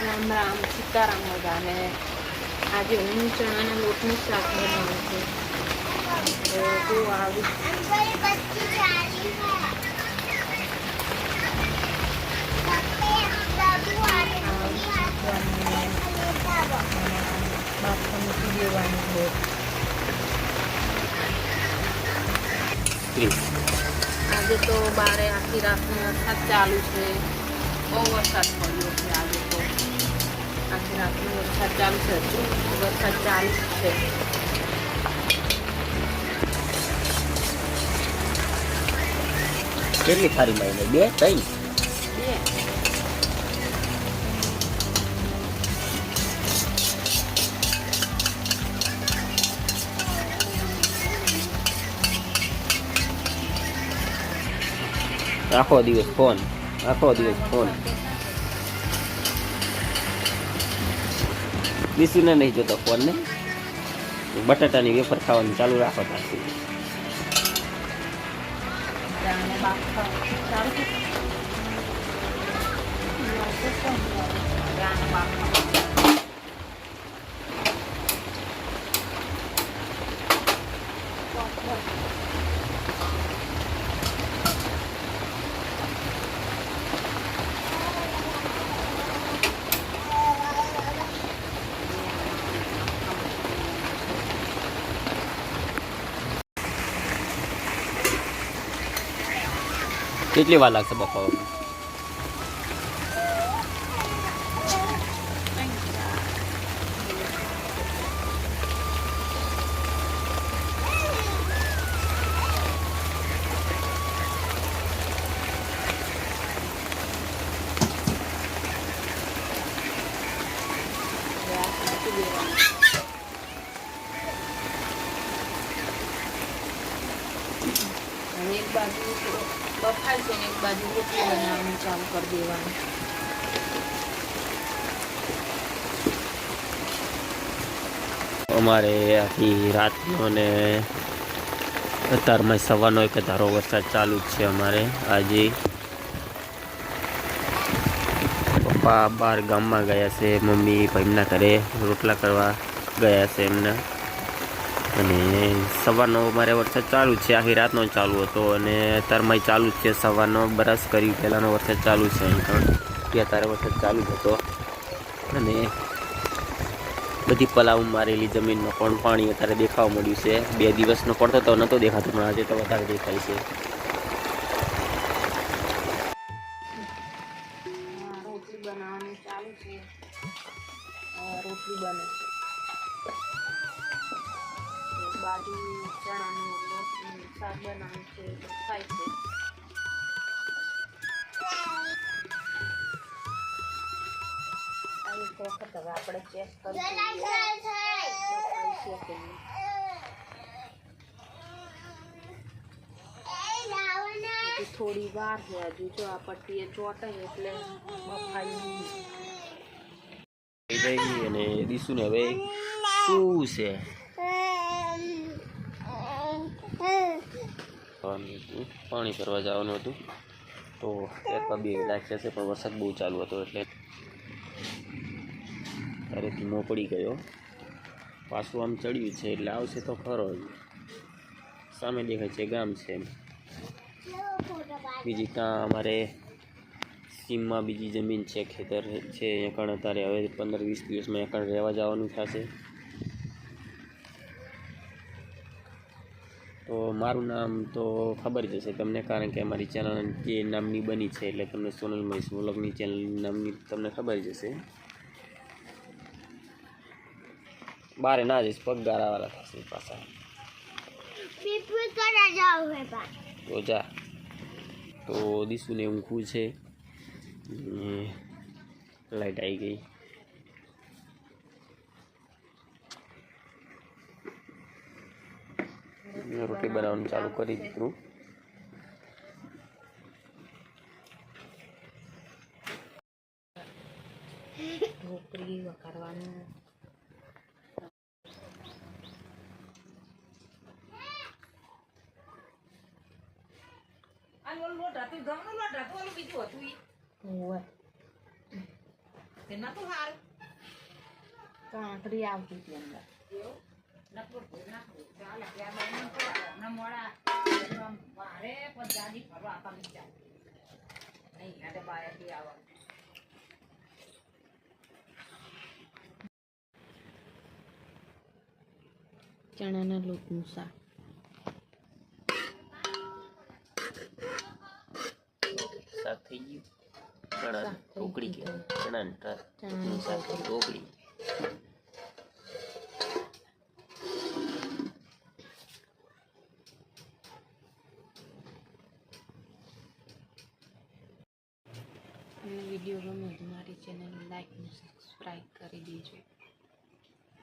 રામ રામ સીતારામ બધાને. આજે હું ચણાના લોટનું શાક બનાવું છું. તો આવી આજે તો બારે આખી રાતનો વરસાદ ચાલુ છે. બહુ વરસાદ પડ્યો. આખી વરસાદ ચાલુ છે હજુ. વરસાદ ચાલુ છે. કેટલી થારી મારી બે ત્રણ બે. આખો દિવસ ફોન. આખો દિવસ ફોન. બીસુને નહીં જોતો ફોનને. બટાટાની વેફર ખાવાનું ચાલુ રાખો ત્યાંથી. દાણે કેટલી વાર લાગશે બફાવામાં ગેસ મૂકી દેવાનો અને એક બાજુ બફાય છે ને એક બાજુ રોટલી બનાવવાની ચાલુ કરી દેવાની. અમારે આખી રાતનો અને અત્યારમાં સવારનો એક ધારો વરસાદ ચાલુ જ છે અમારે. આજે પપ્પા બહાર ગામમાં ગયા છે, મમ્મી ભાઈના ઘરે રોટલા કરવા ગયા છે એમના. અને સવારનો મારે વરસાદ ચાલુ છે. આખી રાતનો ચાલુ હતો અને અત્યારમાં ચાલુ જ છે. સવારનો બરસ કરી પહેલાંનો વરસાદ ચાલુ છે. અહીં પણ કે અત્યારે વરસાદ ચાલુ જ હતો. અને બધી પલાવ મારેલી જમીનમાં પણ પાણી અત્યારે દેખાવા મળ્યું છે. બે દિવસનો પડતો તો નહોતો દેખાતો, પણ આજે તો વધારે દેખાય છે. એક બાજુ ચણાનું લોટનું શાક બનાવ્યું છે ખાય છે આ એક વખત હવે આપણે ચેક કરી જોઈએ. બફાય છે કે નહીં. થોડી વાર છે હજુ જો આ પટ્ટીએ ચોટાઈ એટલે બફાઈ ગઈ અને દીસું ને હવે શું છે પાણી ભરવા જવાનું હતું. તો એકમાં બે લાગ્યા છે, પણ વરસાદ બહુ ચાલુ હતો એટલે ત્યારે ધીમો પડી ગયો. પાછું આમ ચડ્યું છે, એટલે આવશે તો ખરો સામે દેખાય છે, ગામ છે બીજી ત્યાં અમારે સીમમાં બીજી જમીન છે, ખેતર છે, એકણ અત્યારે હવે પંદર વીસ દિવસમાં એકણ રહેવા જવાનું થશે. તો મારું નામ તો ખબર જ હશે તમને કારણ કે અમારી ચેનલ જે નામની બની છે એટલે તમને સોનલ મહેશ વ્લોગની ચેનલ નામની તમને ખબર જ હશે. બારે ના જઈશ પગ ગારાવાળા થશે પાછા. તો જા. તો દીશુને ઊંઘવું છે. લાઈટ આવી ગઈ. રોટલી બનાવવાનું ચાલુ કરી દીધું. ઢોકળી વઘારવાનું. કાંકરી આવતી હતી અંદર. ચણાના લોટનું શાક શાક થઈ ગયું. ચણા ઢોકળી ગયું. કહેવાય. ચણા ઢોકળી. વીડિયો ગમે તો મારી ચેનલ લાઈક અને સબસ્ક્રાઈબ કરી દેજો.